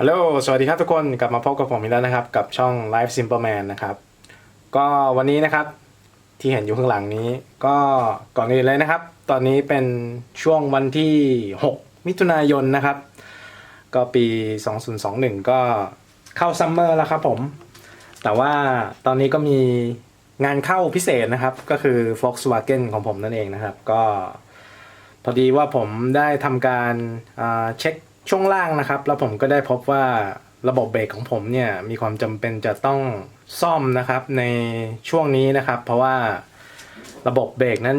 ฮัลโหล สวัสดีครับทุกคน กลับมาพบกับผมอีกแล้วนะครับ กับช่อง Life Simple Man นะครับ ก็วันนี้นะครับที่เห็นอยู่ข้างหลังนี้ ก็ก่อนอื่นเลยนะครับ ตอนนี้เป็นช่วงวันที่ 6 มิถุนายนนะครับ ก็ปี 2021 ก็เข้าซัมเมอร์แล้วครับผม แต่ว่าตอนนี้ก็มีงานเข้าพิเศษนะครับ ก็คือ Volkswagen ของผมนั่นเองนะครับ ก็พอดีว่าผมได้ทำการเช็ค ช่วงล่างนะครับ แล้วผมก็ได้พบว่าระบบเบรกของผมเนี่ยมีความจำเป็นจะต้องซ่อมนะครับในช่วงนี้นะครับ เพราะว่าระบบเบรกนั้น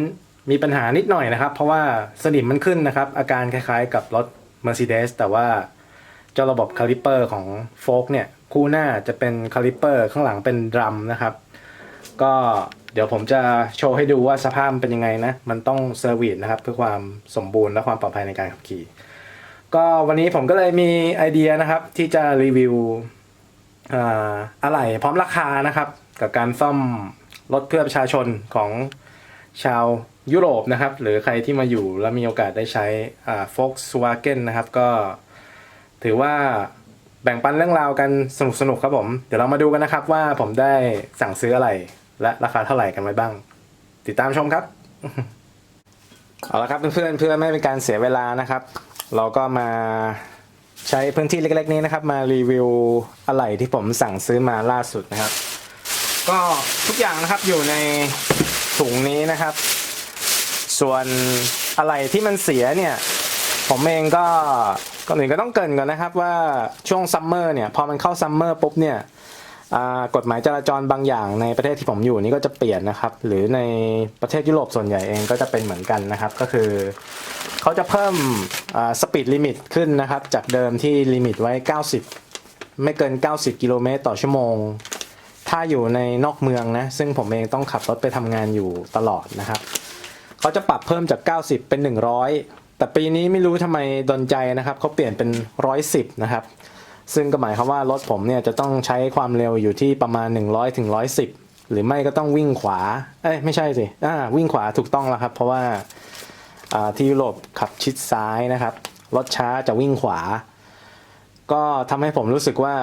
มีปัญหานิดหน่อยนะครับ เพราะว่าสนิมมันขึ้นนะครับ อาการคล้ายๆกับรถ Mercedes แต่ว่าเจ้าระบบคาลิเปอร์ของโฟกเนี่ยคู่หน้าจะเป็นคาลิเปอร์ข้างหลังเป็นดรัมนะครับ ก็เดี๋ยวผมจะโชว์ให้ดูว่าสภาพเป็นยังไงนะ มันต้องเซอร์วิสนะครับ เพื่อความสมบูรณ์และความปลอดภัยในการขับขี่ ก็วันนี้ผมก็เลยมีไอเดียนะครับ ที่จะรีวิวอะไหล่พร้อมราคานะครับ กับการซ่อมรถเพื่อประชาชนของชาวยุโรปนะครับ หรือใครที่มาอยู่แล้วมีโอกาสได้ใช้อ่า Volkswagen นะครับก็ถือว่าแบ่งปันเรื่องราวกันสนุกๆครับผม เดี๋ยวเรามาดูกันนะครับว่าผมได้สั่งซื้ออะไร และราคาเท่าไหร่กันไว้บ้าง ติดตามชมครับ เอาละครับเพื่อนๆเพื่อไม่เป็นการเสียเวลานะครับ เราก็มาใช้พื้นที่เล็ก ๆ นี้นะครับ มารีวิวอะไหล่ที่ผมสั่งซื้อมาล่าสุดนะครับ ก็ทุกอย่างนะครับอยู่ในถุงนี้นะครับ ส่วนอะไหล่ที่มันเสียเนี่ย ผมเองก็ก่อนอื่นก็ต้องเกินก่อนนะครับว่าช่วงซัมเมอร์เนี่ยพอมันเข้าซัมเมอร์ปุ๊บเนี่ย กฎหมายจราจรบางอย่างในประเทศที่ผมอยู่นี่ก็จะเปลี่ยนนะครับ หรือในประเทศยุโรปส่วนใหญ่เองก็จะเป็นเหมือนกันนะครับ ก็คือเขาจะเพิ่มสปีดลิมิตขึ้นนะครับ จากเดิมที่ลิมิตไว้ 90 ไม่เกิน 90 กิโลเมตรต่อชั่วโมง ถ้าอยู่ในนอกเมืองนะ ซึ่งผมเองต้องขับรถไปทำงานอยู่ตลอดนะครับ เขาจะปรับเพิ่มจาก 90 เป็น 100 แต่ปีนี้ไม่รู้ทำไมดนใจนะครับเขาเปลี่ยนเป็น 110 นะครับ ซึ่งก็หมายความว่ารถผมเนี่ยจะต้องใช้ความเร็วอยู่ที่ประมาณ 100ถึง110 หรือไม่ก็ต้องวิ่งขวา เอ้ยไม่ใช่สิอ่าวิ่งขวาถูกต้องแล้วครับ เพราะว่าอ่าที่ยุโรปขับชิดซ้ายนะครับ รถช้าจะวิ่งขวา ก็ทำให้ผมรู้สึกว่า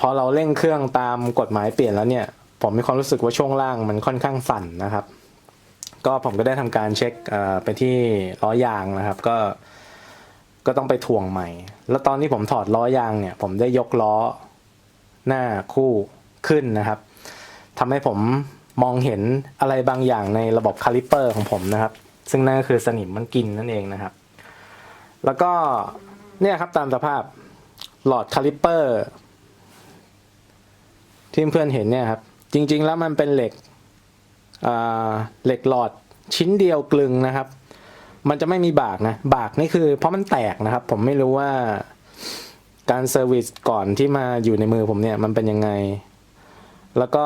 พอเราเร่งเครื่องตามกฎหมายเปลี่ยนแล้วเนี่ย ผมมีความรู้สึกว่าช่วงล่างมันค่อนข้างสั่นนะครับ ก็ผมก็ได้ทำการเช็คไปที่ล้อยางนะครับ ก็ ก็ต้องไปถ่วงใหม่ แล้วตอนที่ผมถอดล้อยางเนี่ย ผมได้ยกล้อ หน้าคู่ขึ้นนะครับทำให้ผมมองเห็นอะไรบางอย่างในระบบคาลิปเปอร์ของผมนะครับ ซึ่งนั่นก็คือสนิมมันกินนั่นเองนะครับ แล้วก็เนี่ยครับตามสภาพหลอดคาลิปเปอร์ ที่เพื่อนเห็นเนี่ยครับ จริง ๆ แล้วมันเป็นเหล็กเหล็กหลอดชิ้นเดียวกลึงนะครับ มันจะไม่มีบากนะ บากนี่คือเพราะมันแตกนะครับ ผมไม่รู้ว่าการเซอร์วิสก่อนที่มาอยู่ในมือผมเนี่ยมันเป็นยังไง แล้วก็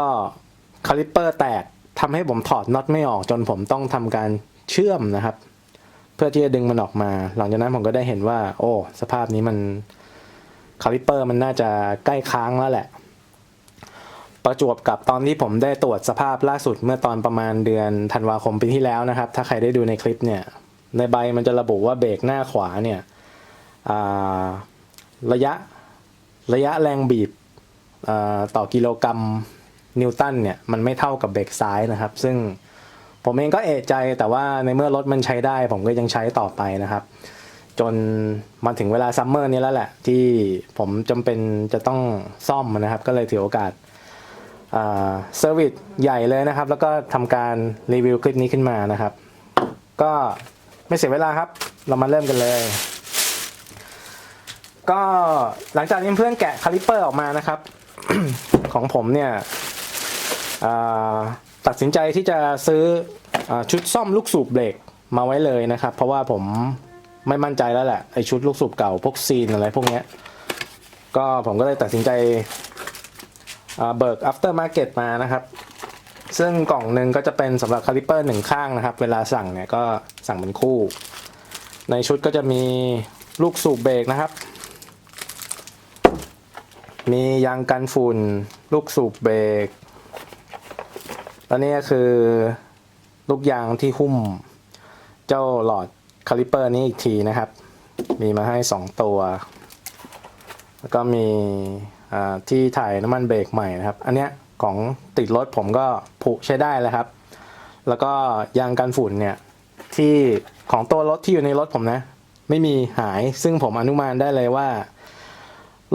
คาลิปเปอร์แตกทำให้ผมถอดน็อตไม่ออกจนผมต้องทำการเชื่อมนะครับ เพื่อที่จะดึงมันออกมา หลังจากนั้นผมก็ได้เห็นว่า โอ้ สภาพนี้มันคาลิปเปอร์มันน่าจะใกล้ค้างแล้วแหละ ประจวบกับตอนที่ผมได้ตรวจสภาพล่าสุดเมื่อตอนประมาณเดือนธันวาคมปีที่แล้วนะครับ ถ้าใครได้ดูในคลิปเนี่ย ในใบมันจะระบุว่าเบรกหน้าขวาเนี่ยระยะระยะแรงบีบต่อกิโลกรัมนิวตันเนี่ยมันไม่เท่ากับเบรกซ้ายนะครับ ซึ่งผมเองก็เอะใจแต่ว่าในเมื่อรถมันใช้ได้ ผมก็ยังใช้ต่อไปนะครับ จนมาถึงเวลาซัมเมอร์นี้แล้วแหละ ที่ผมจำเป็นจะต้องซ่อมนะครับ ก็เลยถือโอกาสเซอร์วิสใหญ่เลยนะครับ แล้วก็ทำการรีวิวคลิปนี้ขึ้นมานะครับ ก็ ไม่เสียเวลาครับ เรามาเริ่มกันเลย ก็หลังจากที่เพื่อนแกะคาลิปเปอร์ออกมานะครับ ของผมเนี่ยตัดสินใจที่จะซื้ออชุดซ่อมลูกสูบเบรกมาไว้เลยนะครับ เพราะว่าผมไม่มั่นใจแล้วแหละไอชุดลูกสูบเก่าพวกซีนอะไรพวกเนี้ยก็ผมก็เลยตัดสินใจเบิก after market มานะครับ ซึ่งกล่องหนึ่งก็จะเป็นสำหรับคาลิปเปอร์หนึ่งข้างนะครับ เวลาสั่งเนี่ยก็สั่งเป็นคู่ ในชุดก็จะมีลูกสูบเบรกนะครับ มียางกันฝุ่น ลูกสูบเบรกและนี่ก็คือลูกยางที่หุ้มเจ้าหลอดคาลิปเปอร์นี้อีกทีนะครับ มีมาให้ 2 ตัว แล้วก็มีที่ถ่ายน้ำมันเบรกใหม่นะครับ อันเนี้ย ของติดรถผมก็ผุใช้ได้แล้วครับ แล้วก็ยางกันฝุ่นเนี่ยที่ของตัวรถที่อยู่ในรถผมนะ ไม่มีหายซึ่งผมอนุมานได้เลยว่า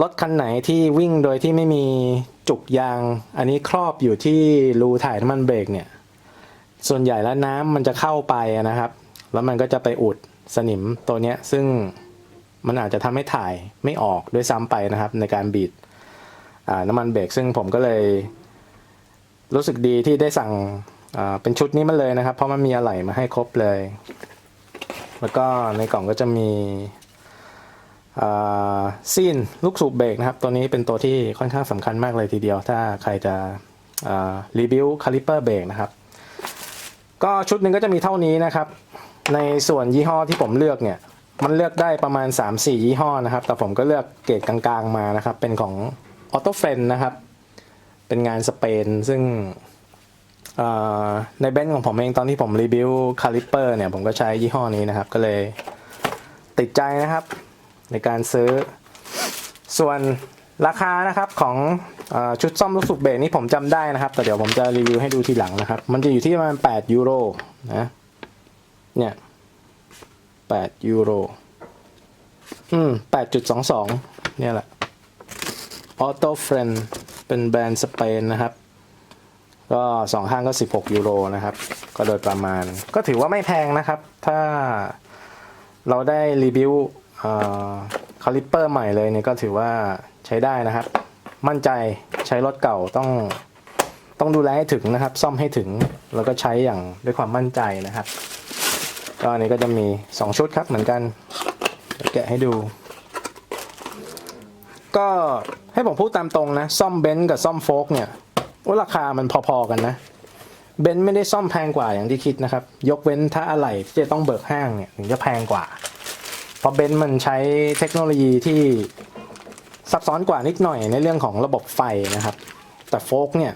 รถคันไหนที่วิ่งโดยที่ไม่มีจุกยาง อันนี้ครอบอยู่ที่รูถ่ายน้ำมันเบรกเนี่ย ส่วนใหญ่แล้วน้ำมันจะเข้าไปนะครับ แล้วมันก็จะไปอุดสนิมตัวเนี้ยซึ่งมันอาจจะทำให้ถ่ายไม่ออกด้วยซ้ำไปนะครับ ในการบีดน้ำมันเบรกซึ่งผมก็เลย รู้สึกดีที่ได้สั่งเป็นชุดนี้มาเลยนะครับ เพราะมันมีอะไหล่มาให้ครบเลย แล้วก็ในกล่องก็จะมีซีนลูกสูบเบรกนะครับ ตัวนี้เป็นตัวที่ค่อนข้างสำคัญมากเลยทีเดียว ถ้าใครจะรีวิวคาลิเปอร์เบรกนะครับ ก็ชุดหนึ่งก็จะมีเท่านี้นะครับ ในส่วนยี่ห้อที่ผมเลือกเนี่ย มันเลือกได้ประมาณ 3-4 ยี่ห้อนะครับ แต่ผมก็เลือกเกรดกลางๆมานะครับ เป็นของ Auto f r i e n d นะครับ เป็นงานสเปน ซึ่งในเบนซ์ของผมเองตอนที่ผมรีวิวคาลิปเปอร์เนี่ย ผมก็ใช้ยี่ห้อนี้นะครับ ก็เลยติดใจนะครับ ในการซื้อ ส่วนราคานะครับของอชุดซ่อมลูกสูบเบรกนี่ผมจำได้นะครับ แต่เดี๋ยวผมจะรีวิวให้ดูทีหลังนะครับ มันจะอยู่ที่ประมาณ 8 ยูโรนะเนี่ย 8 ยูโรอืม8.22 เนี่ยแหละ Auto Friend ป็นแบรนด์สเปนนะครับ ก็สองข้างก็ 16 ยูโรนะครับ ก็โดยประมาณ ก็ถือว่าไม่แพงนะครับ ถ้าเราได้รีวิวคาลิปเปอร์ใหม่เลยเนี่ยก็ถือว่าใช้ได้นะครับ มั่นใจใช้รถเก่าต้องต้องดูแลให้ถึงนะครับ ซ่อมให้ถึงแล้วก็ใช้อย่างด้วยความมั่นใจนะครับก็อันนี้ก็จะมี 2 ชุดครับเหมือนกันแกะให้ดู ก็ให้ผมพูดตามตรงนะ ซ่อมเบนซ์กับซ่อมโฟกเนี่ยว่าราคามันพอๆกันนะ เบนซ์ไม่ได้ซ่อมแพงกว่าอย่างที่คิดนะครับ ยกเว้นถ้าอะไหล่ที่จะต้องเบิกห้างเนี่ยถึงจะแพงกว่า เพราะเบนซ์มันใช้เทคโนโลยีที่ซับซ้อนกว่านิดหน่อยในเรื่องของระบบไฟนะครับ แต่โฟกเนี่ย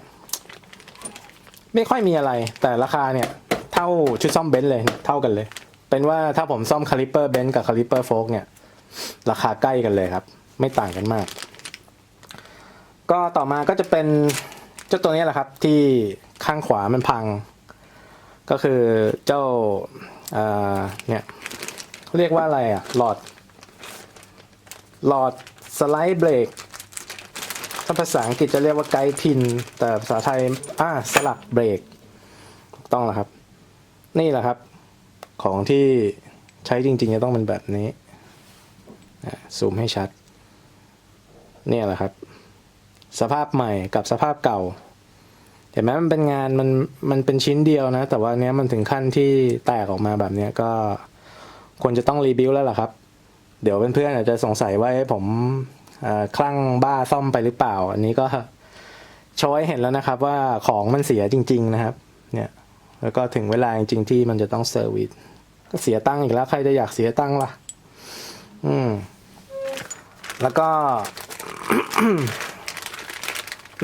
ไม่ค่อยมีอะไร แต่ราคาเนี่ย เท่าชุดซ่อมเบนซ์เลยเท่ากันเลย เป็นว่าถ้าผมซ่อมคาลิปเปอร์เบนซ์กับคาลิปเปอร์โฟกเนี่ย ราคาใกล้กันเลยครับ ไม่ต่างกันมาก ก็ต่อมาก็จะเป็นเจ้าตัวนี้แหละครับที่ข้างขวามันพัง ก็คือเจ้าเนี่ยเรียกว่าอะไรอะหลอด หลอดสไลด์เบรกถ้าภาษาอังกฤษจะเรียกว่าไกด์พิน แต่ภาษาไทยอ่าสลักเบรกถูกต้องแล้วครับ นี่แหละครับ ของที่ใช้จริงๆจะต้องเป็นแบบนี้ ซูมให้ชัด เนี่ยแหละครับ สภาพใหม่กับสภาพเก่า เห็นไหมมันเป็นงานมันมันเป็นชิ้นเดียวนะ แต่ว่าเนี้ยมันถึงขั้นที่แตกออกมาแบบเนี้ยก็ควรจะต้องรีบิวแล้วล่ะครับ เดี๋ยวเพื่อนๆอาจจะสงสัยว่าเอ๊ะผมคลั่งบ้าซ่อมไปหรือเปล่า อันนี้ก็โชว์ให้เห็นแล้วนะครับ ว่าของมันเสียจริง ๆ นะครับ เนี่ยแล้วก็ถึงเวลาจริงๆที่มันจะต้องเซอร์วิสก็เสียตังค์อีกแล้ว ใครจะอยากเสียตังค์ล่ะ อืม แล้วก็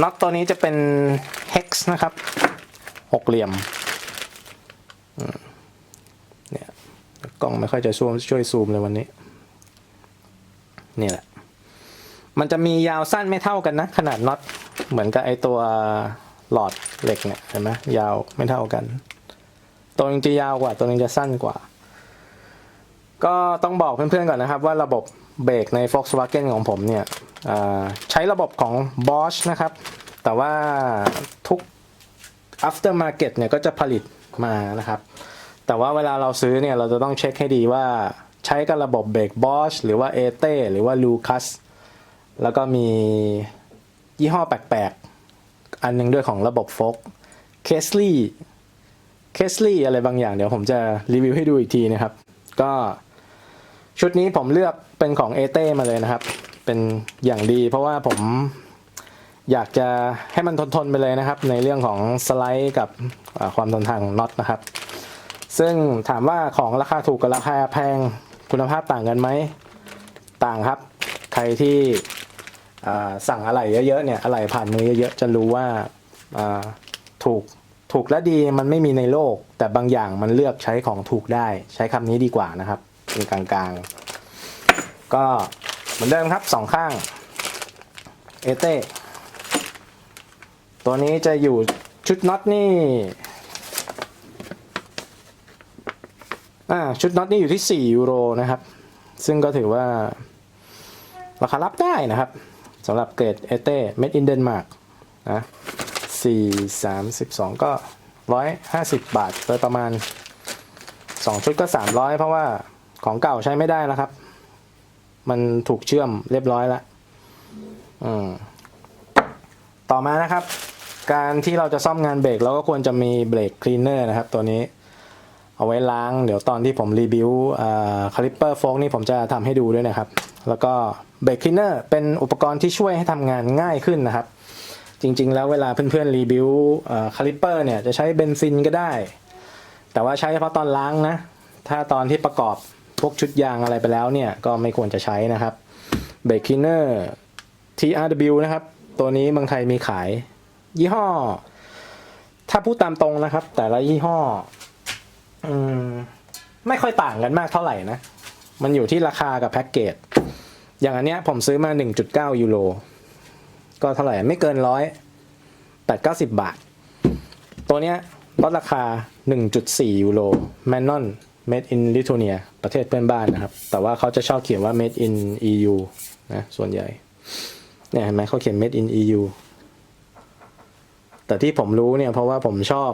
น็อตตัวนี้จะเป็น hex นะครับ หกเหลี่ยมเนี่ยกล้องไม่ค่อยจะช่วยช่วยซูมเลยวันนี้ นี่แหละ มันจะมียาวสั้นไม่เท่ากันนะ ขนาดน็อตเหมือนกับไอตัวหลอดเหล็กเนี่ยเห็นไหมยาวไม่เท่ากัน ตัวหนึงจะยาวกว่า ตัวหนึงจะสั้นกว่า ก็ต้องบอกเพื่อนๆก่อนนะครับ ว่าระบบเบรกใน Volkswagen ของผมเนี่ย ใช้ระบบของ Bosch นะครับ แต่ว่าทุก aftermarket เนี่ยก็จะผลิตมานะครับ แต่ว่าเวลาเราซื้อเนี่ยเราจะต้องเช็คให้ดีว่าใช้กับระบบเบรก Bosch หรือว่า a t e หรือว่า Lucas แล้วก็มียี่ห้อแปลกๆ อันหนึงด้วยของระบบ Fox k e s l e y k e s l e y อะไรบางอย่างเดี๋ยวผมจะรีวิวให้ดูอีกทีนะครับ ก็ชุดนี้ผมเลือกเป็นของ a t e มาเลยนะครับ เป็นอย่างดี เพราะว่าผมอยากจะให้มันทนทนๆไปเลยนะครับ ในเรื่องของสไลด์กับความทนทานของน็อตนะครับ ซึ่งถามว่าของราคาถูกกับราคาแพงคุณภาพต่างกันไหมต่างครับ ใครที่สั่งอะไหล่เยอะๆเนี่ยอะไหล่ผ่านมือเยอะๆจะรู้ว่าอ่าถูกถูกและดีมันไม่มีในโลก แต่บางอย่างมันเลือกใช้ของถูกได้ ใช้คำนี้ดีกว่านะครับเป็นกลางๆ ก็ เหมือนเดิมครับสองข้างเอเต้ตัวนี้จะอยู่ชุดน็อตนี่อ่าชุดน็อตนี่อยู่ที่ 4 ยูโรนะครับ ซึ่งก็ถือว่า ราคารับได้นะครับสำหรับเกรดเอเต้ made in Denmark นะ4 3 12ก็150บาทโดยประมาณ2ชุดก็300เพราะว่าของเก่าใช้ไม่ได้แล้วครับ มันถูกเชื่อมเรียบร้อยแล้วอืมต่อมานะครับ การที่เราจะซ่อมงานเบรกเราก็ควรจะมีเบรกคลีนเนอร์นะครับ ตัวนี้เอาไว้ล้าง เดี๋ยวตอนที่ผมรีวิวคาลิปเปอร์โฟกนี่ผมจะทำให้ดูด้วยนะครับ แล้วก็เบรกคลีนเนอร์เป็นอุปกรณ์ที่ช่วยให้ทำงานง่ายขึ้นนะครับ จริง ๆ แล้วเวลาเพื่อนๆรีวิวคาลิปเปอร์เนี่ยจะใช้เบนซินก็ได้ แต่ว่าใช้เฉพาะตอนล้างนะ ถ้าตอนที่ประกอบ พวกชุดยางอะไรไปแล้วเนี่ยก็ไม่ควรจะใช้นะครับเบรกคลีนเนอร์ TRW นะครับ ตัวนี้เมืองไทยมีขาย ยี่ห้อ ถ้าพูดตามตรงนะครับ แต่ละยี่ห้ออมไม่ค่อยต่างกันมากเท่าไหร่นะ มันอยู่ที่ราคากับแพ็กเกจอย่างอันเนี้ยผมซื้อมา 1.9 ยูโรก็เท่าไหร่ไม่เกินร้อยแปดเก้าสิบบาท ตัวเนี้ยลดราคา 1.4 ยูโรแมนนอน made in Lithuania ประเทศเพื่อนบ้านนะครับ แต่ว่าเขาจะชอบเขียนว่า made in EU นะ ส่วนใหญ่ เนี่ยเห็นไหมเขาเขียน made in EU แต่ที่ผมรู้เนี่ยเพราะว่าผมชอบ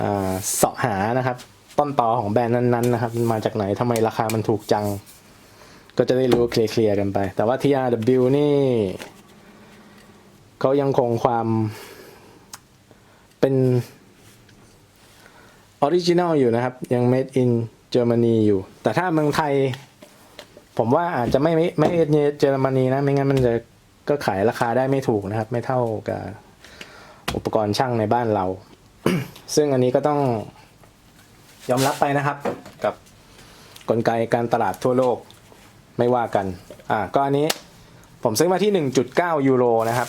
อาเสาะหานะครับ ต้นตอของแบรนด์นั้นๆนะครับมันมาจากไหนทำไมราคามันถูกจัง ก็จะได้รู้เคลียร์ๆกันไป แต่ว่า TRW นี่เขายังคงความเป็นออริจินัลอยู่นะครับ ยัง made in Germany อยู่ แต่ถ้าเมืองไทย ผมว่าอาจจะไม่ไม่ไม่เยอรมนีนะ ไม่งั้นมันจะก็ขายราคาได้ไม่ถูกนะครับ ไม่เท่ากับอุปกรณ์ช่างในบ้านเรา ซึ่งอันนี้ก็ต้องยอมรับไปนะครับ กับกลไกการตลาดทั่วโลกไม่ว่ากัน อ่าก็อันนี้ผมซื้อมาที่ 1.9 ยูโรนะครับ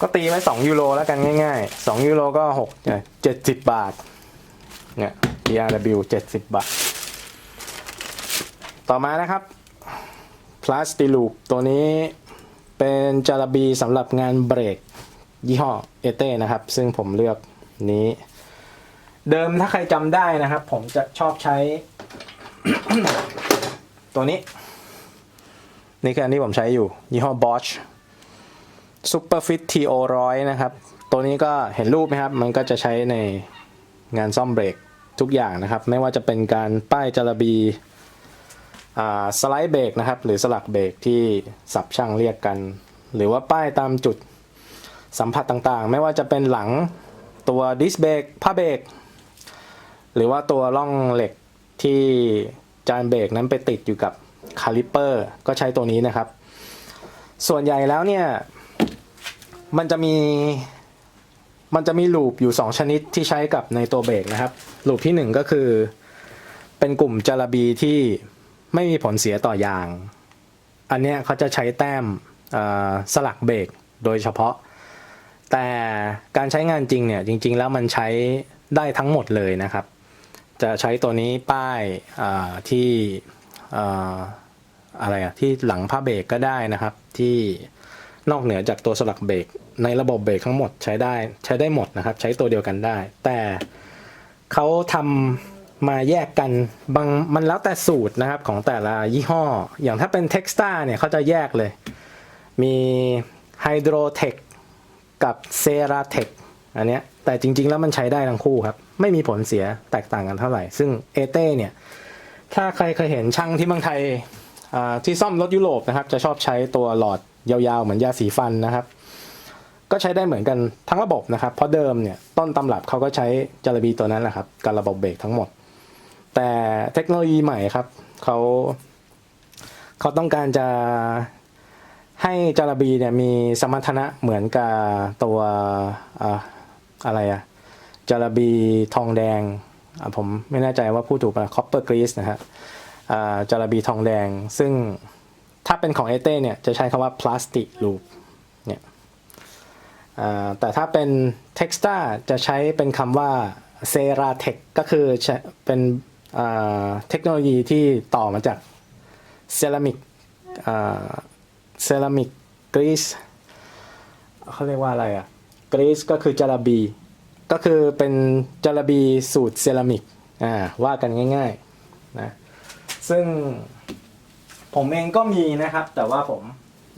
ก็ตีไว้2ยูโรแล้วกันง่าย ๆ 2ยูโรก็6เนี่ย70 บาท เนี่ย TRW 70 บาท ต่อมานะครับ พลาสติลูปตัวนี้เป็นจาระบีสำหรับงานเบรก ยี่ห้อเอเต้นะครับ ซึ่งผมเลือกนี้ เดิมถ้าใครจำได้นะครับ ผมจะชอบใช้ ตัวนี้ นี่คืออันที่ผมใช้อยู่ ยี่ห้อ Bosch Superfit TO 100 นะครับ ตัวนี้ก็เห็นรูปไหมครับ มันก็จะใช้ในงานซ่อมเบรก ทุกอย่างนะครับ ไม่ว่าจะเป็นการป้ายจาระบีสไลด์เบรกนะครับ หรือสลักเบรกที่สับช่างเรียกกัน หรือว่าป้ายตามจุดสัมผัสต่างๆ ไม่ว่าจะเป็นหลังตัวดิสเบรกผ้าเบรกหรือว่าตัวร่องเหล็กที่จานเบรกนั้นไปติดอยู่กับคาลิปเปอร์ก็ใช้ตัวนี้นะครับ ส่วนใหญ่แล้วเนี่ย มันจะมี มันจะมีลูปอยู่ 2 ชนิดที่ใช้กับในตัวเบรกนะครับลูปที่ 1 ก็คือ เป็นกลุ่มจารบีที่ไม่มีผลเสียต่อยาง อันเนี้ยเขาจะใช้แต้มสลักเบรกโดยเฉพาะ แต่การใช้งานจริงเนี่ยจริง ๆ แล้วมันใช้ได้ทั้งหมดเลยนะครับ จะใช้ตัวนี้ป้ายที่อะไรอะที่หลังผ้าเบรกก็ได้นะครับ ที่นอกเหนือจากตัวสลักเบรก ในระบบเบรกทั้งหมดใช้ได้ใช้ได้หมดนะครับ ใช้ตัวเดียวกันได้ แต่เขาทำมาแยกกันบางมันแล้วแต่สูตรนะครับของแต่ละยี่ห้อ อย่างถ้าเป็น t e x t a เนี่ยเขาจะแยกเลย มี Hydrotech กับ Ceratech อันเนี้ยแต่จริง ๆ แล้วมันใช้ได้ทั้งคู่ครับ ไม่มีผลเสียแตกต่างกันเท่าไหร่ ซึ่งเอเต้เนี่ย ถ้าใครเคยเห็นช่างที่เมืองไทยที่ซ่อมรถยุโรปนะครับ จะชอบใช้ตัวหลอดยาวๆ เหมือนยาสีฟันนะครับ ก็ใช้ได้เหมือนกันทั้งระบบนะครับ เพราะเดิมเนี่ยต้นตำรับเขาก็ใช้จารบีตัวนั้นแหละครับกับระบบเบรกทั้งหมด แต่เทคโนโลยีใหม่ครับเขาเขาต้องการจะให้จารบีเนี่ยมีสมรรถนะเหมือนกับตัวอะอะไรอะจารบีทองแดง ผมไม่แน่ใจว่าพูดถูกป่ะคอปเปอร์กรีสนะฮะจารบีทองแดง ซึ่งถ้าเป็นของเอเต้เนี่ยจะใช้คำว่าพลาสติกลูป แต่ถ้าเป็นเท็กซ์ตาจะใช้เป็นคำว่าเซราเทคก็คือเป็นเทคโนโลยีที่ต่อมาจากเซรามิกเซรามิกกรีซเขาเรียกว่าอะไรอะกรีซก็คือจาระบี ก็คือเป็นจาระบีสูตรเซรามิกอ่าว่ากันง่ายๆนะซึ่งผมเองก็มีนะครับ แต่ว่าผม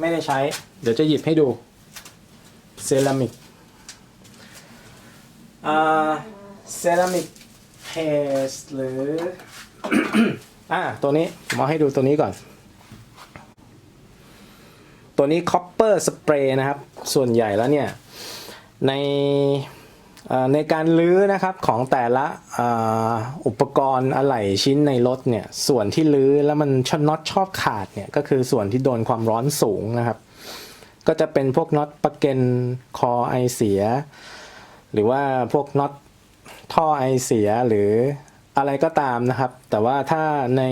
ไม่ได้ใช้ เดี๋ยวจะหยิบให้ดู เซรามิกอ่าเซรามิกเพสหรือ อ่าตัวนี้ผมเอาให้ดูตัวนี้ก่อน ตัวนี้คอปเปอร์สเปรย์นะครับ ส่วนใหญ่แล้วเนี่ย ในเอ่อในการลื้อนะครับของแต่ละเอ่ออุปกรณ์อะไหล่ชิ้นในรถเนี่ย ส่วนที่ลื้อแล้วมันชน็อตชอบขาดเนี่ย ก็คือส่วนที่โดนความร้อนสูงนะครับ ก็จะเป็นพวกน็อตประเกนคอไอเสีย หรือว่าพวกน็อตท่อไอเสียหรืออะไรก็ตามนะครับ แต่ว่าถ้าใน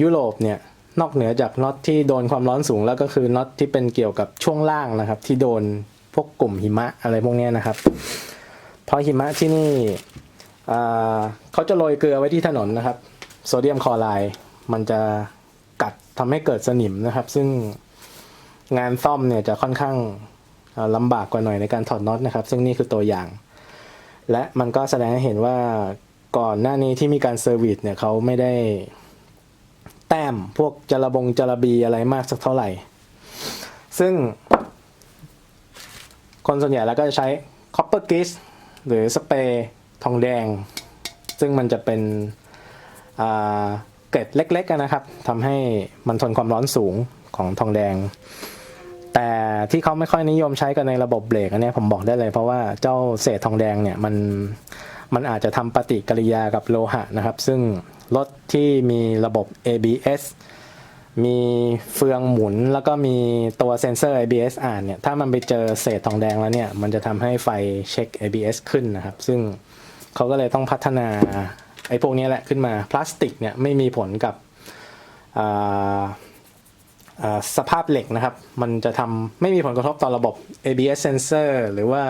ยุโรปเนี่ยนอกเหนือจากน็อตที่โดนความร้อนสูงแล้วก็คือน็อตที่เป็นเกี่ยวกับช่วงล่างนะครับ ที่โดนพวกกลุ่มหิมะอะไรพวกนี้นะครับ เพราะหิมะที่นี่เขาจะโรยเกลือไว้ที่ถนนนะครับ โซเดียมคลอไรด์มันจะกัดทำให้เกิดสนิมนะครับ ซึ่ง งานซ่อมเนี่ยจะค่อนข้างลำบากกว่าหน่อยในการถอดน็อตนะครับ ซึ่งนี่คือตัวอย่าง และมันก็แสดงให้เห็นว่าก่อนหน้านี้ที่มีการเซอร์วิสเนี่ยเขาไม่ได้ แต้มพวกจระบงจระบีอะไรมากสักเท่าไหร่ ซึ่ง คนส่วนใหญ่แล้วก็จะใช้ copper grease หรือสเปรย์ทองแดง ซึ่งมันจะเป็นเกล็ดเล็กๆนะครับทำให้มันทนความร้อนสูงของทองแดง ที่เขาไม่ค่อยนิยมใช้กันในระบบเบรกอันนี้ผมบอกได้เลยเพราะว่าเจ้าเศษทองแดงเนี่ยมันมันอาจจะทำปฏิกิริยากับโลหะนะครับ ซึ่งรถที่มีระบบ ABS มีเฟืองหมุนแล้วก็มีตัวเซ็นเซอร์ ABS อ่านเนี่ย ถ้ามันไปเจอเศษทองแดงแล้วเนี่ย มันจะทำให้ไฟเช็ค ABS ขึ้นนะครับ ซึ่งเขาก็เลยต้องพัฒนาไอ้พวกนี้แหละขึ้นมา พลาสติกเนี่ยไม่มีผลกับอ่า สภาพเหล็กนะครับ มันจะทำไม่มีผลกระทบต่อระบบ ABS sensor หรือว่า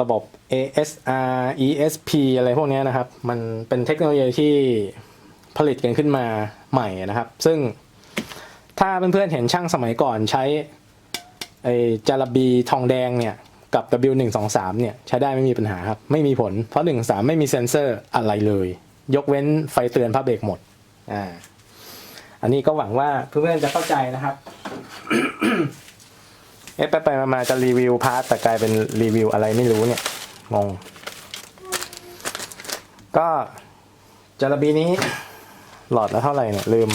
ระบบ ASR ESP อะไรพวกนี้นะครับ มันเป็นเทคโนโลยีที่ผลิตกันขึ้นมาใหม่นะครับ ซึ่งถ้าเพื่อนๆเห็นช่างสมัยก่อนใช้ไอ้จาระบีทองแดงเนี่ย กับ W123 เนี่ย ใช้ได้ไม่มีปัญหาครับ ไม่มีผล เพราะ 13 ไม่มีเซ็นเซอร์อะไรเลย ยกเว้นไฟเตือนผ้าเบรกหมดอ่า อันนี้ก็หวังว่าเพื่อนๆจะเข้าใจนะครับ เอ๊ะไปไปๆมาๆจะรีวิวพาร์ทแต่กลายเป็นรีวิวอะไรไม่รู้เนี่ยงง ก็จาระบีนี้หลอดละเท่าไหร่เนี่ย ลืม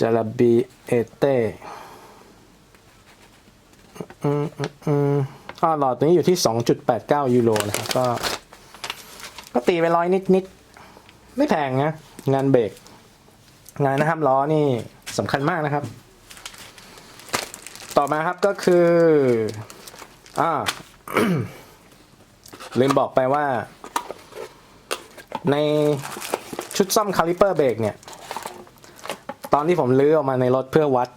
จาระบีเอเต้อืมอืมอืมอ่าหลอดตัวนี้อยู่ที่ 2.89 ยูโรนะครับก็ ก็ตีไปร้อยนิดๆไม่แพงนะ งานเบรก งานนะครับล้อนี่สำคัญมากนะครับ ต่อมาครับก็คืออ่าลืมบอกไปว่า ในชุดซ่อมคาลิเปอร์เบรกเนี่ย ตอนที่ผมลื้อออกมาในรถเพื่อวัด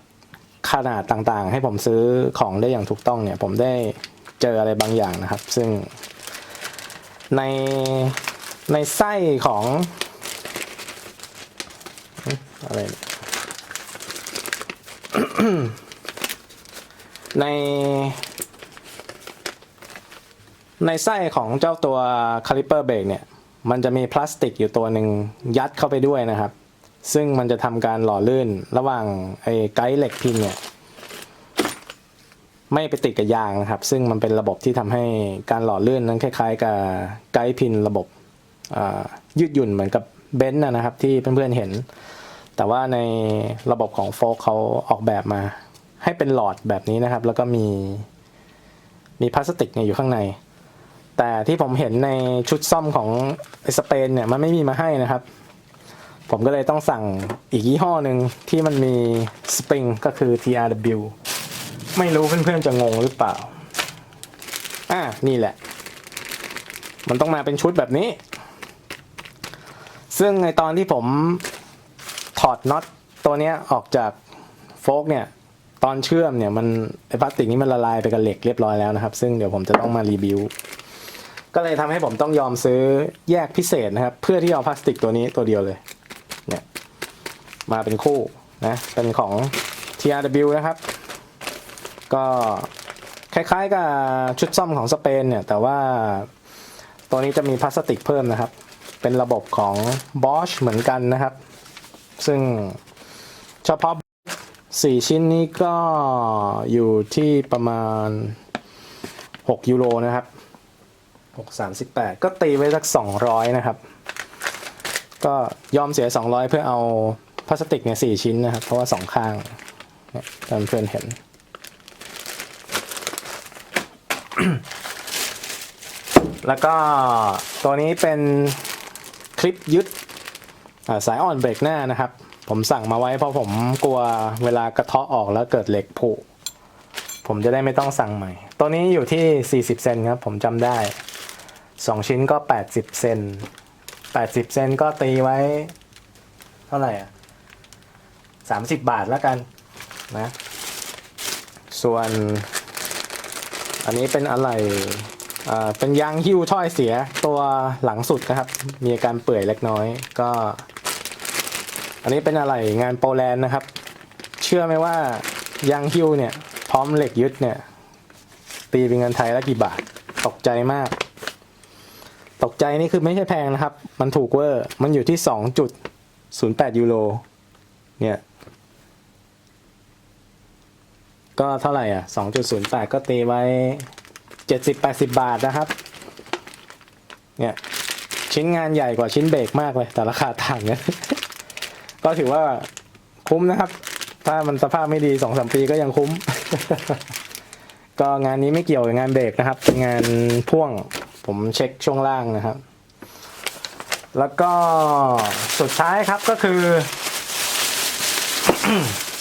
ขนาดต่างๆ ให้ผมซื้อของได้อย่างถูกต้องเนี่ย ผมได้เจออะไรบางอย่างนะครับ ซึ่งในในไส้ของ อะไรใน ในไส้ของเจ้าตัวคาลิเปอร์เบรกเนี่ย มันจะมีพลาสติกอยู่ตัวหนึ่งยัดเข้าไปด้วยนะครับ ซึ่งมันจะทำการหล่อลื่นระหว่างไอ้ไกด์เหล็กพินเนี่ย ไม่ไปติดกับยางนะครับ ซึ่งมันเป็นระบบที่ทำให้การหล่อลื่นนั้นคล้ายๆ กับไกด์พินระบบยืดหยุ่นเหมือนกับเบนซ์นะครับที่เพื่อนๆเห็น แต่ว่าในระบบของโฟกเขาออกแบบมา ให้เป็นหลอดแบบนี้นะครับ แล้วก็มีมีพลาสติกเนี่ยอยู่ข้างใน แต่ที่ผมเห็นในชุดซ่อมของไอ้สเปนเนี่ยมันไม่มีมาให้นะครับ ผมก็เลยต้องสั่งอีกยี่ห้อหนึ่งที่มันมีสปริงก็คือ TRW ไม่รู้เพื่อนๆจะงงหรือเปล่า อ่า นี่แหละ มันต้องมาเป็นชุดแบบนี้ ซึ่งในตอนที่ผม อดน็อตตัวเนี้ยออกจากโฟกเนี่ยตอนเชื่อมเนี่ยมันไอพลาสติกนี้มันละลายไปกับเหล็กเรียบร้อยแล้วนะครับ ซึ่งเดี๋ยวผมจะต้องมารีวิวก็เลยทำให้ผมต้องยอมซื้อแยกพิเศษนะครับ เพื่อที่เอาพลาสติกตัวนี้ตัวเดียวเลยเนี่ยมาเป็นคู่นะเป็นของ TRW นะครับ ก็คล้ายๆกับชุดซ่อมของสเปนเนี่ย แต่ว่าตัวนี้จะมีพลาสติกเพิ่มนะครับ เป็นระบบของ Bosch เหมือนกันนะครับ ซึ่งเฉพาะ 4 ชิ้นนี้ก็อยู่ที่ประมาณ 6 ยูโรนะครับ 6 38 ก็ตีไว้สัก 200 นะครับ ก็ยอมเสีย 200 เพื่อเอาพลาสติกเนี่ย4ชิ้นนะครับ เพราะว่า 2 ข้างเนี่ยตามเพื่อนเห็นแล้วก็ตัวนี้เป็นคลิปยึด สายอ่อนเบรกหน้านะครับ ผมสั่งมาไว้เพราะผมกลัวเวลากระเทาะออกแล้วเกิดเหล็กผุผมจะได้ไม่ต้องสั่งใหม่ ตัวนี้อยู่ที่ 40 เซนครับ ผมจำได้ 2 ชิ้นก็ 80 เซน 80 เซนก็ตีไว้ เท่าไหร่อะ 30 บาทแล้วกันนะ ส่วน อันนี้เป็นอะไร เป็นยางหิ้วถ้อยเสียตัวหลังสุดนะครับ มีอาการเปื่อยเล็กน้อยก็ อันนี้เป็นอะไรงานโปแลนด์นะครับ เชื่อไหมว่ายางหิ้วเนี่ย พร้อมเหล็กยึดเนี่ย ตีเป็นเงินไทยละกี่บาท ตกใจมาก ตกใจนี่คือไม่ใช่แพงนะครับ มันถูกเวอร์ มันอยู่ที่ 2.08 ยูโรเนี่ยก็เท่าไหร่อะ 2.08 ก็ตีไว้ 70-80บาทนะครับ เนี่ยชิ้นงานใหญ่กว่าชิ้นเบรกมากเลย แต่ราคาต่างกันก็ถือว่าคุ้มนะครับ ถ้ามันสภาพไม่ดีสองสามปีก็ยังคุ้ม ก็งานนี้ไม่เกี่ยวกับงานเบรกนะครับ เป็นงานพ่วงผมเช็คช่วงล่างนะครับ แล้วก็สุดท้ายครับก็คือ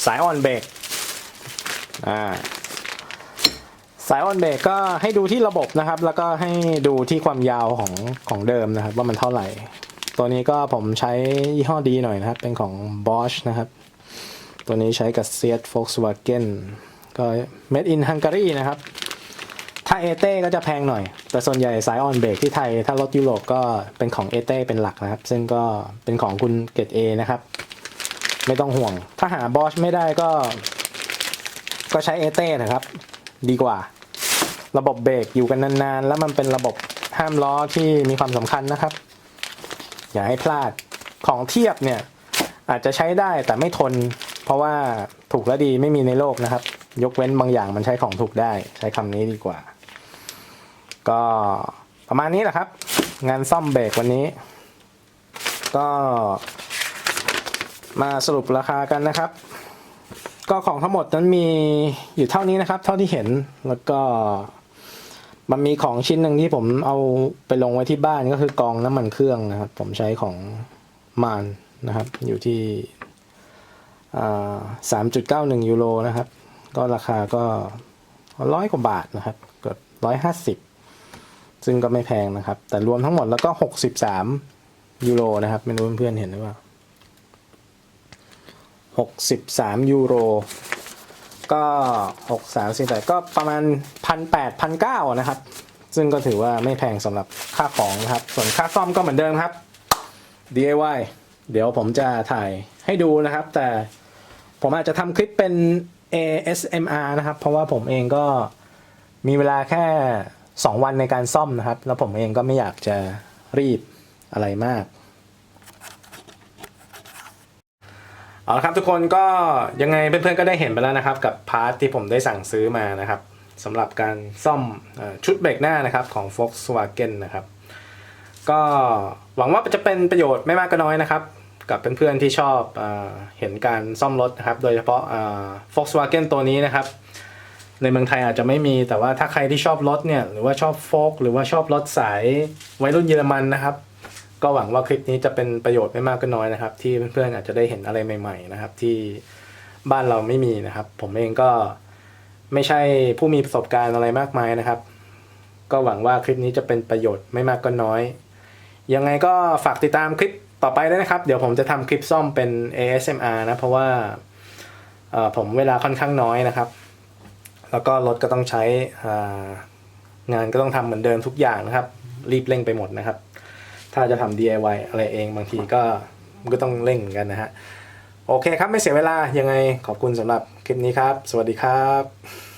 สายอ่อนเบรกอ่า สายออนเบรกก็ให้ดูที่ระบบนะครับ แล้วก็ให้ดูที่ความยาวของของเดิมนะครับ ว่ามันเท่าไหร่ ตัวนี้ก็ผมใช้ยี่ห้อดีหน่อยนะครับ เป็นของ Bosch นะครับ ตัวนี้ใช้กับ Seat Volkswagen ก็ Made in Hungary นะครับ ถ้าเอเต้ก็จะแพงหน่อย แต่ส่วนใหญ่สายออนเบรกที่ไทย ถ้ารถยุโรปก็เป็นของเอเต้เป็นหลักนะครับ ซึ่งก็เป็นของคุณเกตเอนะครับ ไม่ต้องห่วง ถ้าหา Bosch ไม่ได้ก็ ก็ใช้เอเต้นะครับ ดีกว่า ระบบเบรกอยู่กันนานๆ แล้วมันเป็นระบบห้ามล้อที่มีความสำคัญนะครับ อย่าให้พลาดของเทียบเนี่ย อาจจะใช้ได้แต่ไม่ทน เพราะว่าถูกและดีไม่มีในโลกนะครับ ยกเว้นบางอย่างมันใช้ของถูกได้ใช้คำนี้ดีกว่า ก็ประมาณนี้แหละครับ งานซ่อมเบรกวันนี้ ก็มาสรุปราคากันนะครับ ก็ของทั้งหมดนั้นมีอยู่เท่านี้นะครับ เท่าที่เห็นแล้วก็ มันมีของชิ้นหนึ่งที่ผมเอาไปลงไว้ที่บ้านก็คือกองน้ำมันเครื่องนะครับ ผมใช้ของมานนะครับ อยู่ที่สามจุดเก้าหนึ่งยูโรนะครับ ก็ราคาก็ร้อยกว่าบาทนะครับเกือบร้อยห้าสิบซึ่งก็ไม่แพงนะครับ แต่รวมทั้งหมดแล้วก็หกสิบสามยูโรนะครับไม่รู้เพื่อนๆเห็นหรือเปล่าหกสิบสามยูโร ก็หกสามสี่แปดก็ประมาณพันแปดพันเก้านะครับ ซึ่งก็ถือว่าไม่แพงสำหรับค่าของนะครับ ส่วนค่าซ่อมก็เหมือนเดิมครับ DIY เดี๋ยวผมจะถ่ายให้ดูนะครับ แต่ผมอาจจะทำคลิปเป็น ASMR นะครับ เพราะว่าผมเองก็มีเวลาแค่ 2 วันในการซ่อมนะครับ แล้วผมเองก็ไม่อยากจะรีบอะไรมาก เอาละครับทุกคนก็ยังไงเพื่อนๆก็ได้เห็นไปแล้วนะครับ กับพาร์ทที่ผมได้สั่งซื้อมานะครับสำหรับการซ่อมชุดเบรกหน้านะครับของ Volkswagen นะครับ ก็หวังว่าจะเป็นประโยชน์ไม่มากก็น้อยนะครับ กับเพื่อนๆที่ชอบเอเห็นการซ่อมรถนะครับ โดยเฉพาะ Volkswagen ตัวนี้นะครับ ในเมืองไทยอาจจะไม่มีแต่ว่าถ้าใครที่ชอบรถเนี่ยหรือว่าชอบโฟกหรือว่าชอบรถสายวัยรุ่นเยอรมันนะครับ ก็หวังว่าคลิปนี้จะเป็นประโยชน์ไม่มากก็น้อยนะครับ ที่เพื่อนๆอาจจะได้เห็นอะไรใหม่ ๆ นะครับ ที่บ้านเราไม่มีนะครับ ผมเองก็ไม่ใช่ผู้มีประสบการณ์อะไรมากมายนะครับ ก็หวังว่าคลิปนี้จะเป็นประโยชน์ไม่มากก็น้อย ยังไงก็ฝากติดตามคลิปต่อไปด้วยนะครับ เดี๋ยวผมจะทำคลิปซ่อมเป็น ASMR นะ เพราะว่าผมเวลาค่อนข้างน้อยนะครับ แล้วก็รถก็ต้องใช้งานก็ต้องทำเหมือนเดิมทุกอย่างนะครับ รีบเร่งไปหมดนะครับ ถ้าจะทำ DIY อะไรเองบางทีก็ก็ต้องเร่งเหมือนกันนะฮะ โอเคครับไม่เสียเวลายังไงขอบคุณสำหรับคลิปนี้ครับ สวัสดีครับ